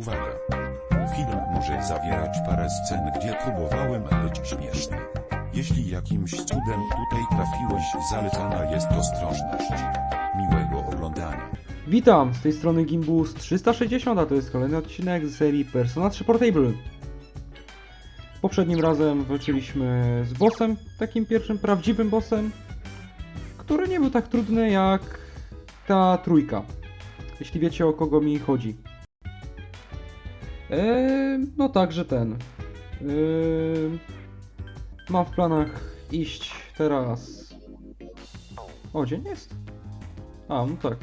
Uwaga! Film może zawierać parę scen, gdzie próbowałem być śmieszny. Jeśli jakimś cudem tutaj trafiłeś, zalecana jest ostrożność. Miłego oglądania. Witam, z tej strony Gimbus 360, a to jest kolejny odcinek z serii Persona 3 Portable. Poprzednim razem walczyliśmy z bossem, takim pierwszym prawdziwym bossem, który nie był tak trudny jak ta trójka, jeśli wiecie o kogo mi chodzi. Eee, no także ten. Eee, mam w planach iść teraz... O, dzień jest? A, no tak.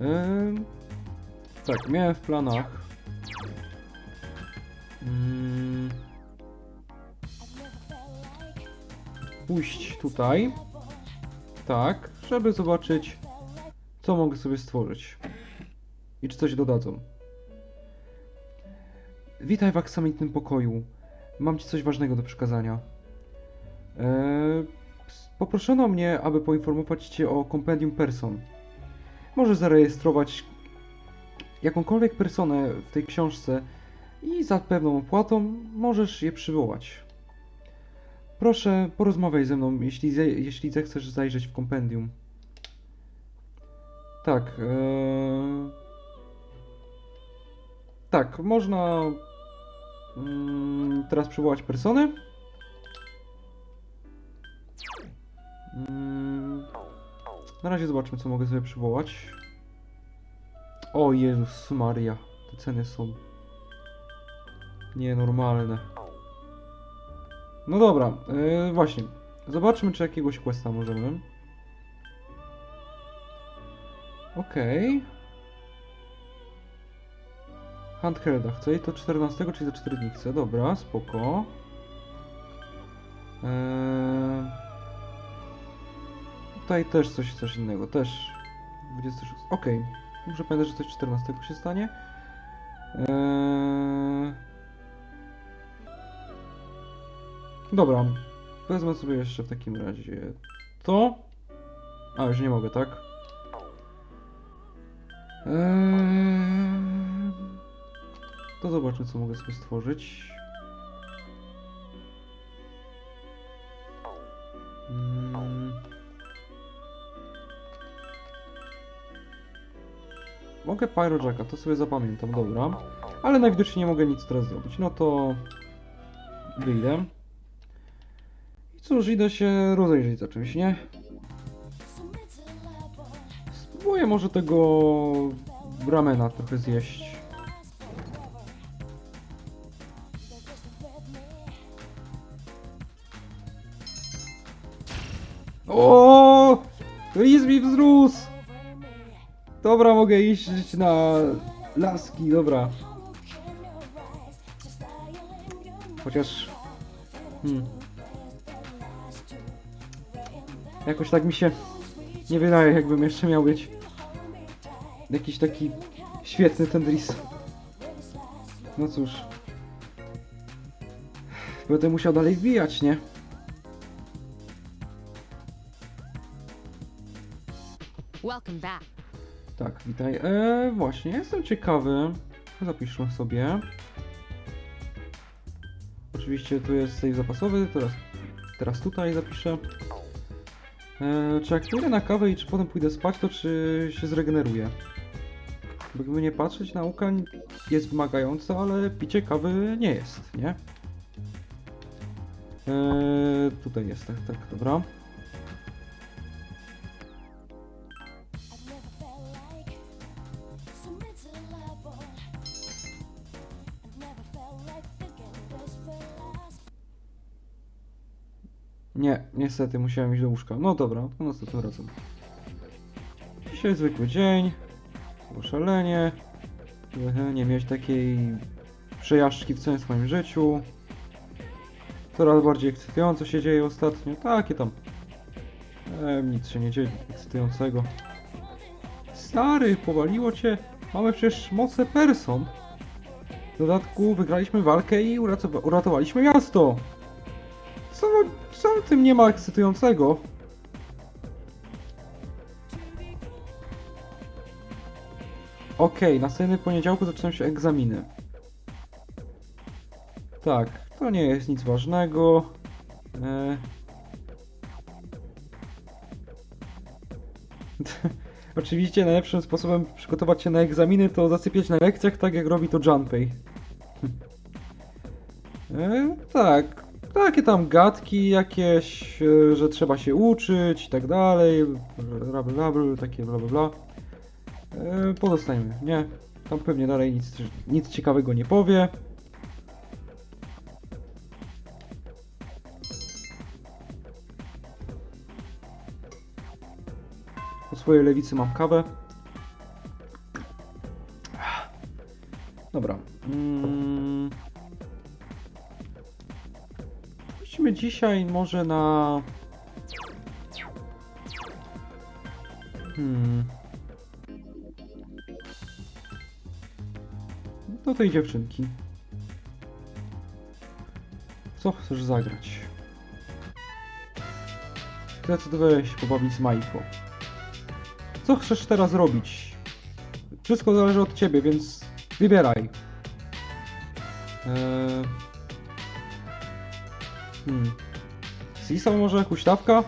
Ym, tak, miałem w planach. Mm, pójść tutaj. Tak, żeby zobaczyć, co mogę sobie stworzyć. I czy coś dodadzą. Witaj w aksamitnym pokoju. Mam ci coś ważnego do przekazania. Eee, poproszono mnie, aby poinformować cię o kompendium person. Możesz zarejestrować jakąkolwiek personę w tej książce i za pewną opłatą możesz je przywołać. Proszę, porozmawiaj ze mną, jeśli, jeśli zechcesz zajrzeć w kompendium. Tak. Ee... Tak, można mm, teraz przywołać persony. Mm, na razie zobaczmy, co mogę sobie przywołać. O Jezus Maria, te ceny są nienormalne. No dobra, yy, właśnie. Zobaczmy, czy jakiegoś questa możemy. Okej. Handhelda chcę i to 14, czyli za 4 dni chcę. Dobra, spoko. Eee... Tutaj też coś, coś innego, też 26. Okej, muszę pamiętać, że coś 14 się stanie. Eee... Dobra, wezmę sobie jeszcze w takim razie to. A, już nie mogę, tak? Eee... To zobaczmy, co mogę sobie stworzyć. Mm. Mogę Pyrojacka, to sobie zapamiętam, dobra. Ale najwidoczniej nie mogę nic teraz zrobić. No to... Wyjdę. I cóż, idę się rozejrzeć za czymś, nie? Spróbuję może tego... ramena trochę zjeść. Lis mi wzrósł! Dobra, mogę iść na laski, dobra. Chociaż... Hmm. Jakoś tak mi się nie wydaje, jakbym jeszcze miał być jakiś taki świetny ten Dris. No cóż. Będę musiał dalej wbijać, nie? Welcome back. Tak, witaj. Eee, właśnie, jestem ciekawy. Zapiszmy sobie. Oczywiście tu jest save zapasowy, teraz, teraz tutaj zapiszę. Eee, czy jak pójdę na kawę i czy potem pójdę spać, to czy się zregeneruje? Bo Jakby nie patrzeć, nauka jest wymagająca, ale picie kawy nie jest, nie? Eee, tutaj jest, tak, tak, dobra. Nie, niestety musiałem iść do łóżka. No dobra, to następnym razem. Dzisiaj zwykły dzień. Poszalenie. Trochę Nie mieć takiej przejażdżki w całym swoim życiu. Coraz bardziej ekscytująco się dzieje ostatnio. Takie tam. E, nic się nie dzieje ekscytującego. Stary, powaliło cię. Mamy przecież moce person. W dodatku wygraliśmy walkę i uratowa- uratowaliśmy miasto. Co, w tym nie ma ekscytującego? Okej, następny poniedziałku zaczynają się egzaminy. Tak, to nie jest nic ważnego. E... Oczywiście najlepszym sposobem przygotować się na egzaminy to zasypiać na lekcjach, tak jak robi to Junpei. E, tak, takie tam gadki jakieś, e, że trzeba się uczyć i tak dalej, bla bla bla, takie bla bla bla. E, Pozostajemy, nie? Tam pewnie dalej nic, nic ciekawego nie powie. Po swojej lewicy mam kawę. Dobra. Mm. Dzisiaj może na... Hmm. Do tej dziewczynki. Co chcesz zagrać? Zdecydowałeś się pobawić z Majko. Co chcesz teraz robić? Wszystko zależy od ciebie, więc wybieraj. Eee... Hmm. Sisa może? Huśtawka?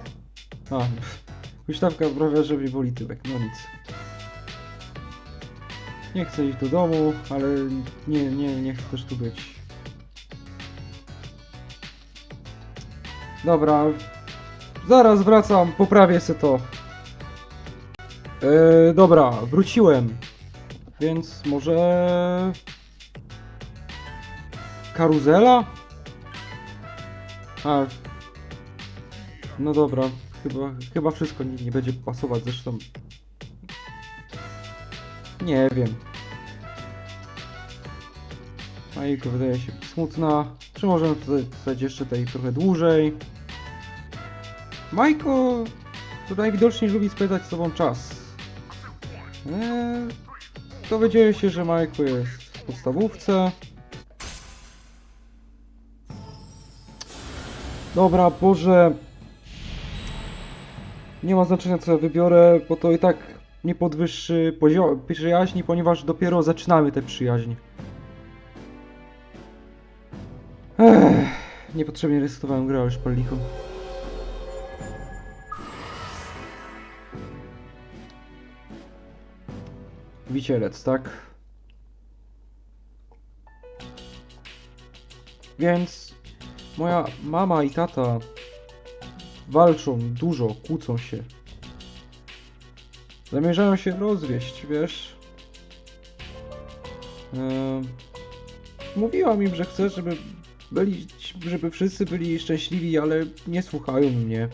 A, huśtawka sprawia, że mi boli tyłek, no nic. Nie chcę iść do domu, ale nie, nie, nie chcę też tu być. Dobra, zaraz wracam, poprawię se to. Yy, dobra, wróciłem. Więc może... Karuzela? A. No dobra, chyba, chyba wszystko nie, nie będzie pasować zresztą. Nie wiem. Majko wydaje się smutna. Czy możemy tutaj stać jeszcze tej trochę dłużej? Majko to najwidoczniej lubi spędzać z tobą czas. Eee, dowiedziałem się, że Majko jest w podstawówce. Dobra, Boże. Nie ma znaczenia co ja wybiorę, bo to i tak nie podwyższy poziom przyjaźni, ponieważ dopiero zaczynamy tę przyjaźń. Ech, niepotrzebnie resetowałem grę, już pal licho. Wicielec, tak? Więc moja mama i tata walczą dużo, kłócą się. Zamierzają się rozwieść, wiesz? Eee, mówiłam im, że chcę, żeby byli, żeby wszyscy byli szczęśliwi, ale nie słuchają mnie.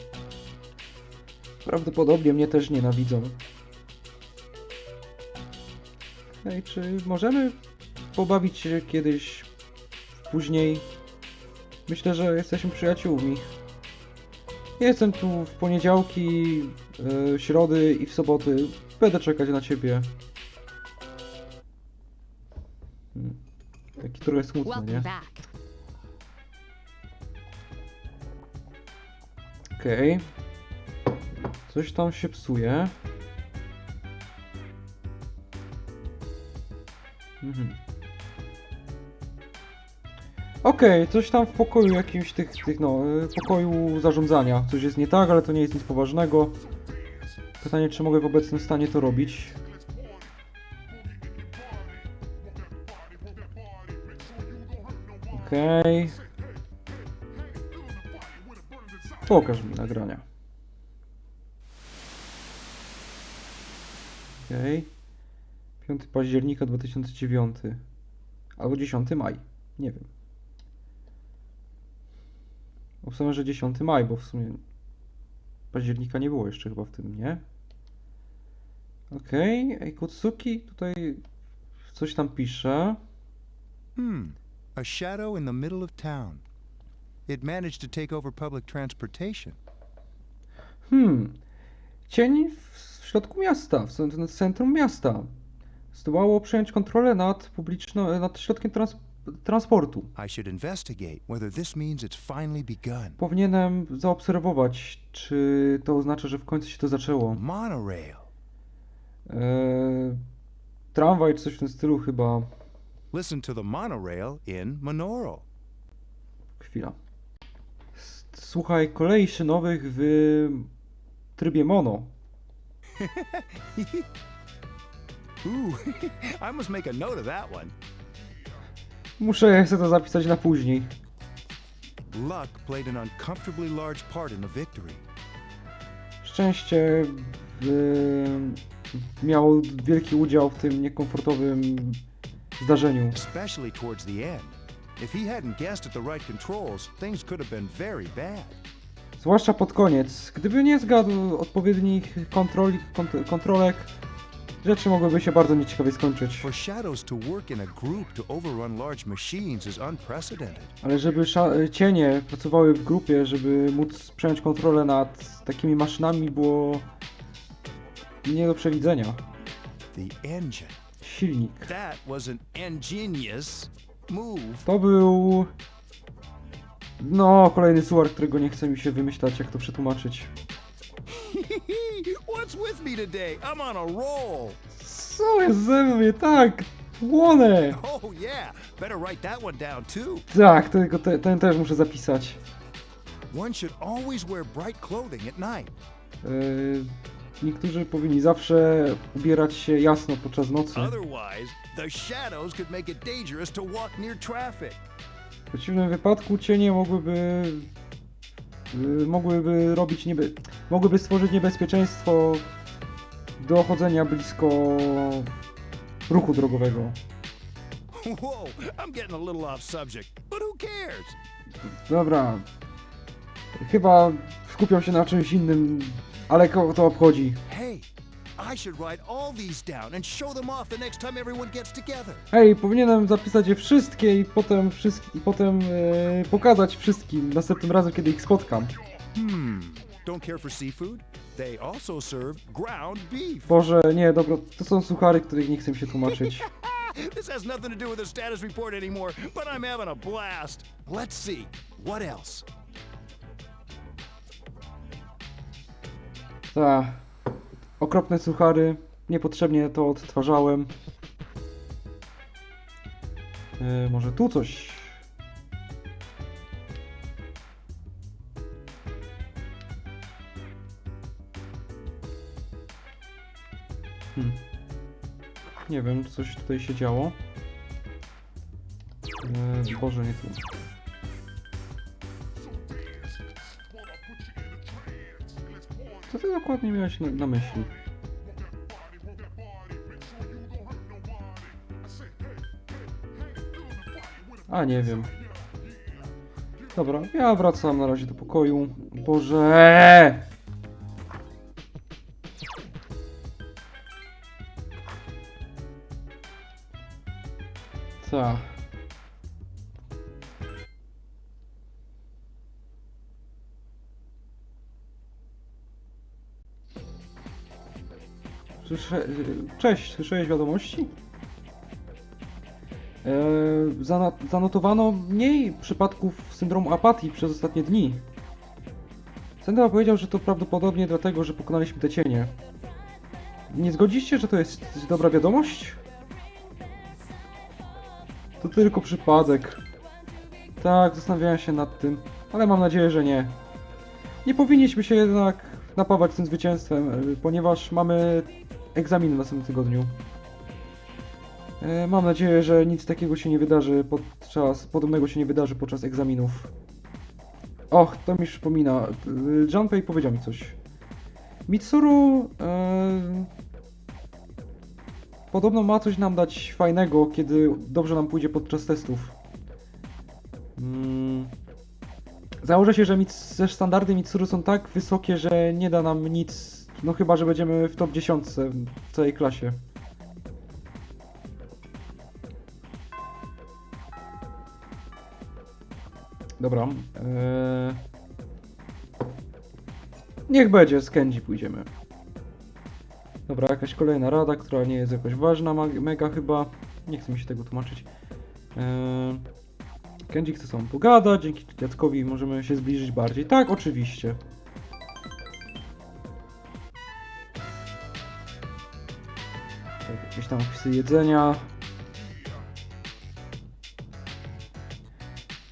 Prawdopodobnie mnie też nienawidzą. Hej, czy możemy pobawić się kiedyś później? Myślę, że jesteśmy przyjaciółmi. Jestem tu w poniedziałki, e, środy i w soboty. Będę czekać na ciebie. Hmm. Taki trochę smutny, nie? Okej. Coś tam się psuje. Mhm. Okej, coś tam w pokoju jakimś tych, tych, no, y, pokoju zarządzania. Coś jest nie tak, ale to nie jest nic poważnego. Pytanie, czy mogę w obecnym stanie to robić. Okej. Pokaż mi nagrania. Okej. 5 października 2009. Albo 10 maj. Nie wiem. Obstawiam, że 10 maj, bo w sumie października nie było jeszcze chyba w tym, nie? Okej, okay. Kotsuki tutaj coś tam pisze. Hmm, a shadow in the middle of town. It managed to take over public transportation. Hmm. Cień w środku miasta, w cent- centrum miasta. Zdołało przejąć kontrolę nad publiczno, nad środkiem trans transportu. Powinienem zaobserwować, czy to oznacza, że w końcu się to zaczęło. Monorail. Eee, tramwaj czy coś w tym stylu chyba. Listen to the monorail in Monoro. Chwila. Słuchaj kolei szynowych w trybie mono. Ooh, I must make a note of that one. Muszę sobie to zapisać na później. Luck played an uncomfortably large part in the victory. Szczęście y, miało wielki udział w tym niekomfortowym zdarzeniu. especially towards the end. If he hadn't guessed at the right controls, things could have been very bad. Zwłaszcza pod koniec. Gdyby nie zgadł odpowiednich kontroli, kont kontrolek, rzeczy mogłyby się bardzo nieciekawie skończyć. For shadows to work in a group to overrun large machines is unprecedented. Ale żeby sza- cienie pracowały w grupie, żeby móc przejąć kontrolę nad takimi maszynami było nie do przewidzenia. The engine. Silnik. That was an ingenious move. To był... No, kolejny suar, którego nie chce mi się wymyślać, jak to przetłumaczyć. What's with me today? I'm on a roll. Co jest ze mnie? Tak! Płonę! Oh, yeah. Better write that one down, too. Tak, tego, te, ten też muszę zapisać. One should always wear bright clothing at night. Yy, niektórzy powinni zawsze ubierać się jasno podczas nocy. Otherwise, the shadows could make it dangerous to walk near traffic. W przeciwnym wypadku cienie mogłyby mogłyby robić niebe mogłyby stworzyć niebezpieczeństwo dochodzenia blisko ruchu drogowego. Whoa, I'm getting a little off subject, but who cares? Dobra. Chyba skupiał się na czymś innym, ale kogo to obchodzi? Hey, I should write all these down and show them off the next time everyone gets together. Hej, powinienem zapisać je wszystkie i potem, wszystk- i potem yy, pokazać wszystkim następnym razem, kiedy ich spotkam. Hmm, don't care for seafood? They also serve ground beef. Boże, nie, dobra, to są suchary, których nie chcę mi się tłumaczyć. This has nothing to do with the status report anymore, but I'm having a blast. Let's see, what else? Tak. Okropne suchary. Niepotrzebnie to odtwarzałem. E, może tu coś. Hmm. Nie wiem, coś tutaj się działo. E, Boże, nie tu. Dokładnie miałeś na, na myśli? A, nie wiem. Dobra, ja wracam na razie do pokoju. Boże! Cześć, słyszałeś wiadomości? E, zanotowano mniej przypadków syndromu apatii przez ostatnie dni. Senda powiedział, że to prawdopodobnie dlatego, że pokonaliśmy te cienie. Nie zgodziście, że to jest dobra wiadomość? To tylko przypadek. Tak, zastanawiałem się nad tym, ale mam nadzieję, że nie. Nie powinniśmy się jednak napawać tym zwycięstwem, ponieważ mamy egzamin w następnym tygodniu. E, Mam nadzieję, że nic takiego się nie wydarzy podczas, podobnego się nie wydarzy podczas egzaminów. Och, to mi przypomina. y, Junpei powiedział mi coś. Mitsuru e, podobno ma coś nam dać fajnego, kiedy dobrze nam pójdzie podczas testów. Mm. Założę się, że standardy Mitsuru są tak wysokie, że nie da nam nic, no chyba, że będziemy w top 10 w całej klasie. Dobra. Eee... Niech będzie, z Kenji pójdziemy. Dobra, jakaś kolejna rada, która nie jest jakoś ważna, mega chyba. Nie chcę mi się tego tłumaczyć. Eee... Kenji chce sobą pogadać, dzięki dziadkowi możemy się zbliżyć bardziej. Tak, oczywiście. Tam opisy jedzenia.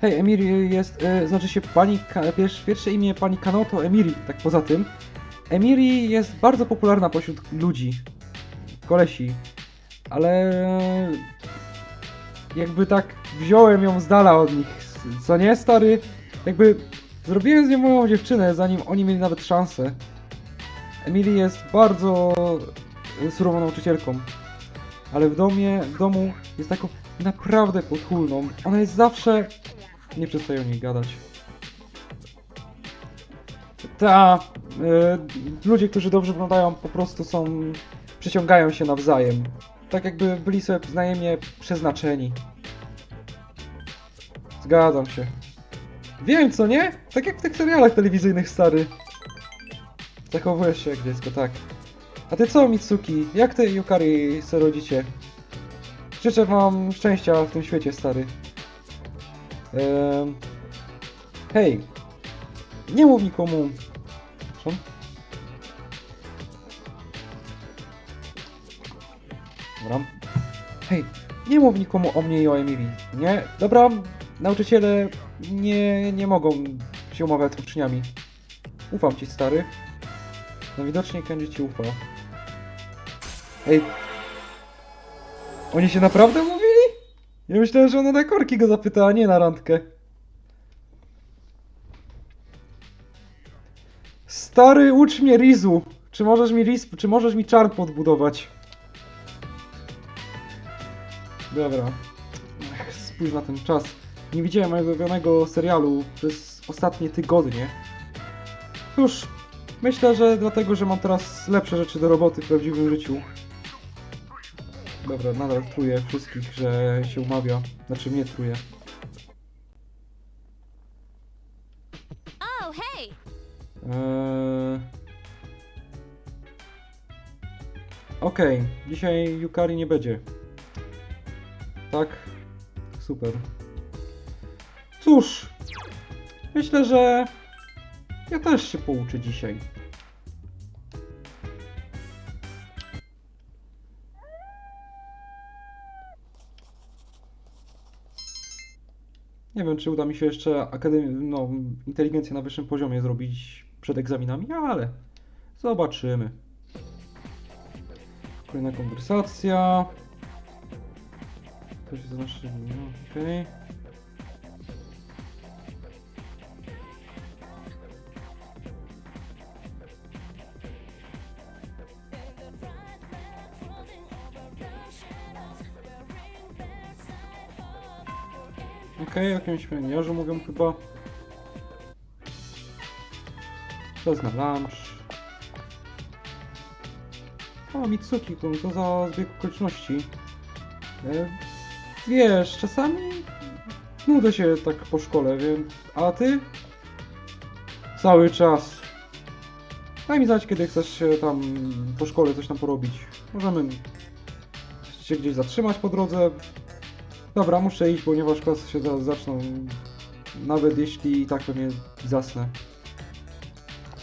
Hej, Emiri jest, e, znaczy się pani, pierwsze, pierwsze imię pani Kano to Emiri, tak poza tym. Emiri jest bardzo popularna pośród ludzi, kolesi, ale jakby tak wziąłem ją z dala od nich, co nie stary? Jakby zrobiłem z nią moją dziewczynę, zanim oni mieli nawet szansę. Emily jest bardzo e, surową nauczycielką, ale w domie, w domu jest taką naprawdę potulną. Ona jest zawsze... Nie przestaje o niej gadać. Ta... y, ludzie, którzy dobrze wyglądają, po prostu są... przyciągają się nawzajem. Tak jakby byli sobie wzajemnie przeznaczeni. Zgadzam się. Wiem, co nie? Tak jak w tych serialach telewizyjnych, stary. Zachowujesz się jak dziecko, tak. A ty co, Mitsuki? Jak ty Yukari se rodzicie? Życzę wam szczęścia w tym świecie, stary. Ehm... Hej! Nie mów nikomu... Co? Dobra. Hej, nie mów nikomu o mnie i o Emilii, nie? Dobra, nauczyciele nie, nie mogą się umawiać z uczniami. Ufam ci, stary. No widocznie Kenji ci ufa. Ej. Oni się naprawdę mówili? Ja myślałem, że ona na korki go zapyta, a nie na randkę. Stary, ucz mnie Rizu. Czy możesz mi Riz, czy możesz mi czarn podbudować? Dobra. Ech, spójrz na ten czas. Nie widziałem mojego ulubionego serialu przez ostatnie tygodnie. Cóż, myślę, że dlatego, że mam teraz lepsze rzeczy do roboty w prawdziwym życiu. Dobra, nadal truję wszystkich, że się umawia. Znaczy mnie truje. Oh, hey! Eee... Okej, dzisiaj Yukari nie będzie. Tak? Super. Cóż, myślę, że ja też się pouczę dzisiaj. Nie wiem, czy uda mi się jeszcze akademię, no, inteligencję na wyższym poziomie zrobić przed egzaminami, ale zobaczymy. Kolejna konwersacja. To się znaczy, no, okej. Okej, jakimś pioniarzu mówią chyba. Czas na lunch. O, Mitsuki, to, to za zbieg okoliczności. E, wiesz, czasami nudzę się tak po szkole, wiem. A ty? Cały czas. Daj mi znać, kiedy chcesz się tam po szkole coś tam porobić. Możemy się gdzieś zatrzymać po drodze. Dobra, muszę iść, ponieważ klasy się zaraz zaczną. Nawet jeśli i tak pewnie zasnę.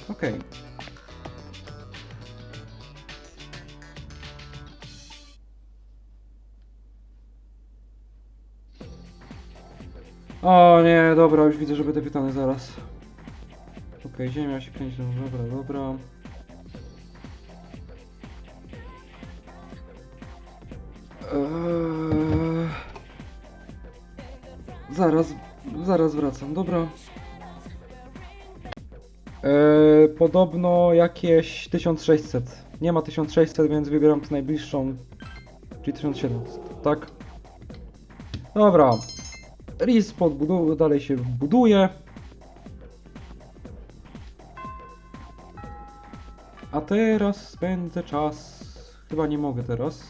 Okej. O nie, dobra, już widzę, że będę pytany zaraz. Okej, ziemia się kręci, no dobra, dobra. Eee... Zaraz, zaraz wracam, dobra. Eee, podobno jakieś 1600. Nie ma 1600, więc wybieram tę najbliższą. Czyli 1700, tak? Dobra. Riz podbudowuje, dalej się buduje. A teraz spędzę czas. Chyba nie mogę teraz.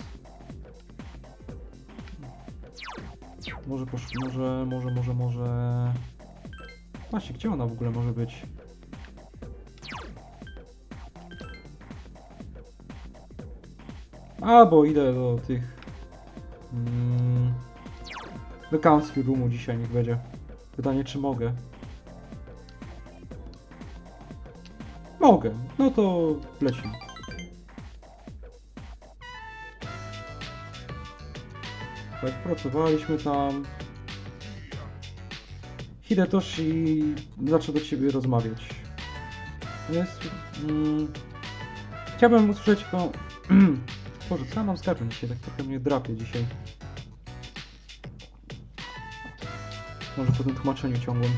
Może posz... może, może, może, może... Właśnie, gdzie ona w ogóle może być? A, bo idę do tych... Mm, do Council Roomu dzisiaj niech będzie. Pytanie, czy mogę? Mogę. No to lecimy. Tak, pracowaliśmy tam. Hidetoshi zaczął do ciebie rozmawiać. Mm, chciałbym usłyszeć tą... Boże, co ja mam gardłem dzisiaj? Tak trochę mnie drapie dzisiaj. Może po tym tłumaczeniu ciągłym.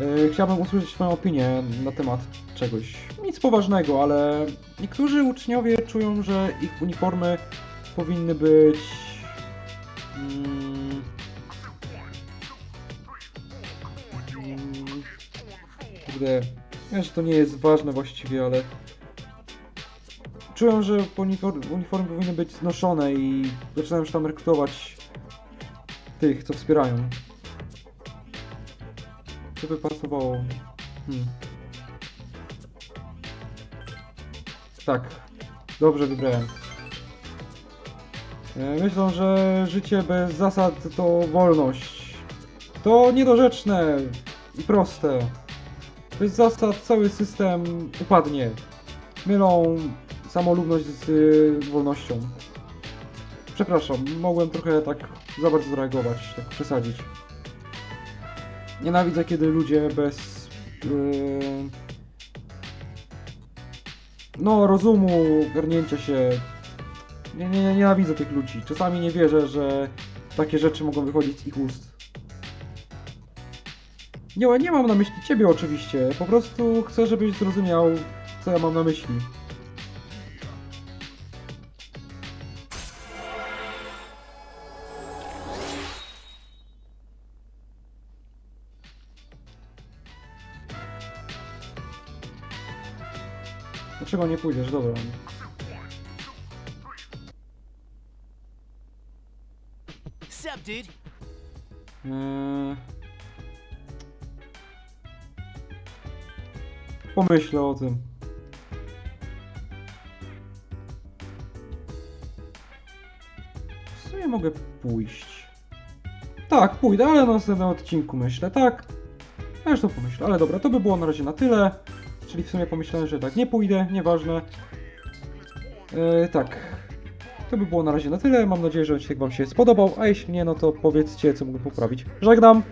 Yy, chciałbym usłyszeć Twoją opinię na temat czegoś. Nic poważnego, ale niektórzy uczniowie czują, że ich uniformy powinny być. Mm, mm, kurde, wiem, że to nie jest ważne właściwie, ale. Czują, że uniformy, powinny być znoszone i zaczynają już tam rekrutować tych, co wspierają. To by pasowało. Hmm. Tak, dobrze wybrałem. E, Myślą, że życie bez zasad to wolność. To niedorzeczne i proste. Bez zasad cały system upadnie. Mylą samolubność z y, wolnością. Przepraszam, mogłem trochę tak za bardzo zareagować, tak przesadzić. Nienawidzę, kiedy ludzie bez. Yy, no, rozumu, garnięcia się. Nie, nie, nie, nienawidzę tych ludzi. Czasami nie wierzę, że takie rzeczy mogą wychodzić z ich ust. Nie, nie mam na myśli ciebie oczywiście. Po prostu chcę, żebyś zrozumiał, co ja mam na myśli. Dlaczego nie pójdziesz? Dobra. Dude? Eee... Pomyślę o tym. W sumie mogę pójść. Tak, pójdę, ale na następnym odcinku myślę, tak. Zresztą pomyślę, ale dobra, to by było na razie na tyle. Czyli w sumie pomyślałem, że tak, nie pójdę, nieważne. Eee, tak. To by było na razie na tyle. Mam nadzieję, że odcinek Wam się spodobał, a jeśli nie, no to powiedzcie, co mógłbym poprawić. Żegnam!